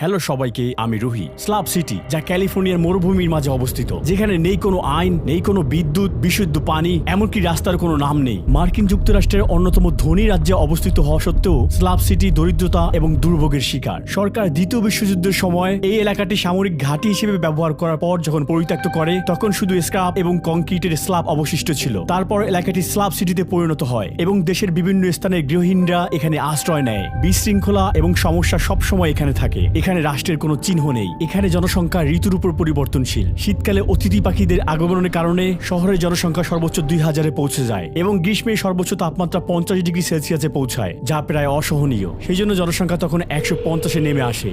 Hello সবাইকে, আমি Ruhi. Slab city, যা ক্যালিফোর্নিয়ার মরুভূমির মাঝে অবস্থিত। যেখানে নেই কোনো আইন, নেই কোনো বিদ্যুৎ, বিশুদ্ধ পানি, এমনকি রাস্তার কোনো নাম নেই। মার্কিন যুক্তরাষ্ট্রের অন্যতম ধনী রাজ্যে অবস্থিত হওয়া সত্ত্বেও স্লাব সিটি দরিদ্রতা এবং দুর্ভোগের শিকার। সরকার দ্বিতীয় বিশ্বযুদ্ধের সময় এই এলাকাটি সামরিক ঘাঁটি হিসেবে ব্যবহার করার পর যখন পরিত্যক্ত করে, তখন শুধু স্ক্রাব এবং কংক্রিটের স্ল্যাব অবশিষ্ট ছিল। তারপর এলাকাটি স্লাব সিটিতে পরিণত হয় এবং দেশের বিভিন্ন স্থানের গৃহহীনরা এখানে আশ্রয় নেয়। বিশৃঙ্খলা এবং সমস্যা সবসময় এখানে থাকে। এখানে রাষ্ট্রের কোনো চিহ্ন নেই। এখানে জনসংখ্যা ঋতুর উপর পরিবর্তনশীল। শীতকালে অতিথি পাখিদের আগমনের কারণে শহরের জনসংখ্যা সর্বোচ্চ দুই হাজারে পৌঁছে যায় এবং গ্রীষ্মে সর্বোচ্চ তাপমাত্রা পঞ্চাশ ডিগ্রি সেলসিয়াসে পৌঁছায় যা প্রায় অসহনীয়। সেই জন্য জনসংখ্যা তখন একশো পঞ্চাশে নেমে আসে।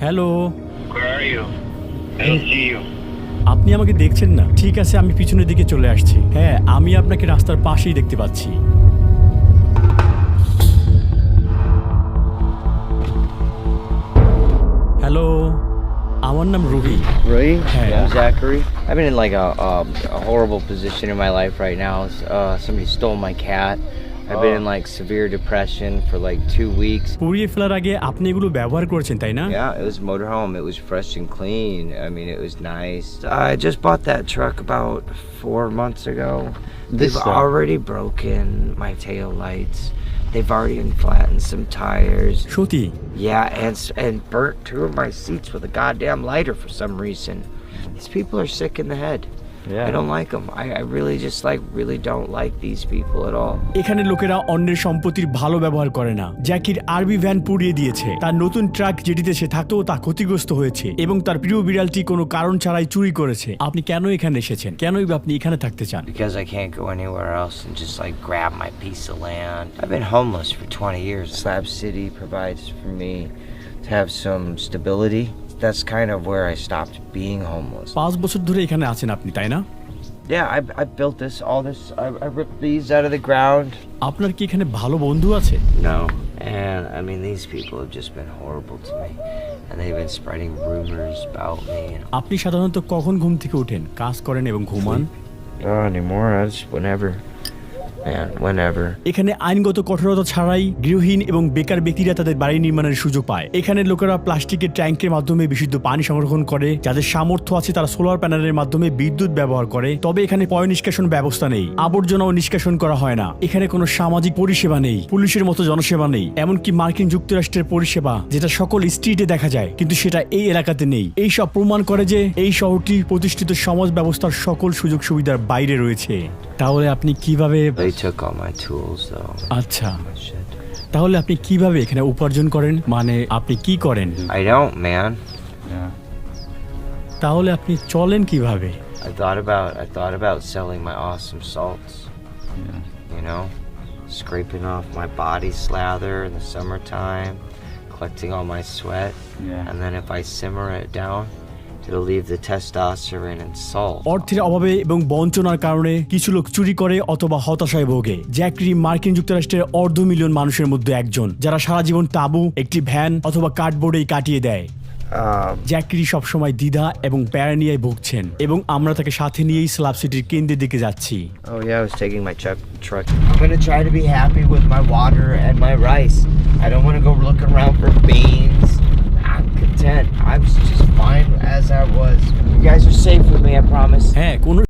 হ্যালো. আপনি আমাকে দেখছেন না? ঠিক আছে আমি পিছনের দিকে চলে আসছি। হ্যাঁ আমি আপনাকে রাস্তার পাশেই দেখতে পাচ্ছি। আমার নাম রবি Really? Hey. I'm Zachary. I've been in like a, um, a horrible position in my life right now. Uh, somebody stole my cat. I've been in like severe depression for like two weeks. পুড়িয়ে ফেলার আগে আপনি এগুলো ব্যবহার করেছেন তাই না Yeah, it was a motorhome. It was fresh and clean. I mean, it was nice. I just bought that truck about four months ago. They've This, uh, already broken my tail lights. They've already flattened some tires. Shorty. Yeah, and and burnt two of my seats with a goddamn lighter for some reason. These people are sick in the head. Yeah. I don't like them. I, I really just like really don't like these people at all. এখানে লোকেরা অন্যের সম্পত্তির ভালো ব্যবহার করে না জ্যাকির আরবি van পুড়িয়ে দিয়েছে তার নতুন ট্রাক যেটিতে সে থাকতো তা ক্ষতিগ্রস্ত হয়েছে এবং তার প্রিয় বিড়ালটি কোনো কারণ ছাড়াই চুরি করেছে আপনি কেন এখানে এসেছেন কেনই বা আপনি এখানে থাকতে চান Because I can't go anywhere else and just like grab my piece of land. I've been homeless for 20 years. Slab City provides for me to have some stability. That's kind of where I stopped being homeless. পাঁচ বছর ধরে এখানে আছেন আপনি তাই না Yeah, I, I built this, all this. I, I ripped these out of the ground. আপনার কি এখানে ভালো বন্ধু আছে No. And I mean, these people have just been horrible to me. And they've been spreading rumors about me. And আপনি সাধারণত কখন ঘুম থেকে ওঠেন কাজ করেন এবং ঘুমান oh, anymore. I just whenever. এখানে আইনগত কঠোরতা ছাড়াই গৃহহীন এবং বেকার ব্যক্তিরা তাদের বাড়ি নির্মাণের সুযোগ পায়। এখানে লোকেরা প্লাস্টিকের ট্যাঙ্কের মাধ্যমে বিশুদ্ধ পানি সংরক্ষণ করে, যাদের সামর্থ্য আছে তারা সোলার প্যানেলের মাধ্যমে বিদ্যুৎ ব্যবহার করে। তবে এখানে পয় নিষ্কাশন ব্যবস্থা নেই। আবর্জনাও নিষ্কাশন করা হয় না। এখানে কোনো সামাজিক পরিষেবা নেই। পুলিশের মতো জনসেবা নেই। এমনকি মার্কিন যুক্তরাষ্ট্রের পরিষেবা, যেটা সকল স্ট্রিটে দেখা যায়, কিন্তু সেটা এই এলাকাতে নেই। এই সব প্রমাণ করে যে এই শহরটি প্রতিষ্ঠিত সমাজ ব্যবস্থার সকল সুযোগ সুবিধার বাইরে রয়েছে। তাহলে আপনি কীভাবে They took all my tools, though. আচ্ছা My shit. তাহলে আপনি কিভাবে এখানে উপার্জন করেন মানে আপনি কি করেন I don't, man. Yeah. তাহলে আপনি চলেন কিভাবে I thought about I thought about selling my awesome salts. Yeah. You know, scraping off my body slather in the summertime, collecting all my sweat, Yeah. and then if I simmer it down, it'll leave the testosterone and salt. অর্থের অভাবে এবং বঞ্চনার কারণে কিছু লোক চুরি করে অথবা হতাশায় ভোগে জ্যাকরি মার্কিন যুক্তরাষ্ট্রের অর্ধ মিলিয়ন মানুষের মধ্যে একজন যারা সারা জীবন তাবু একটি ভ্যান অথবা কার্ডবোর্ডেই কাটিয়ে দেয় Um, জ্যাকরি সবসময় দ্বিধা এবং প্যারানিয়ায় ভুগছেন এবং আমরা তাকে সাথে নিয়েই স্লাব সিটির কেন্দ্রের দিকে যাচ্ছি oh I was taking my truck. Truck. I'm gonna try to be happy with my water and my rice. I don't want to go looking around for beans. You guys are safe with me, I promise. Heck,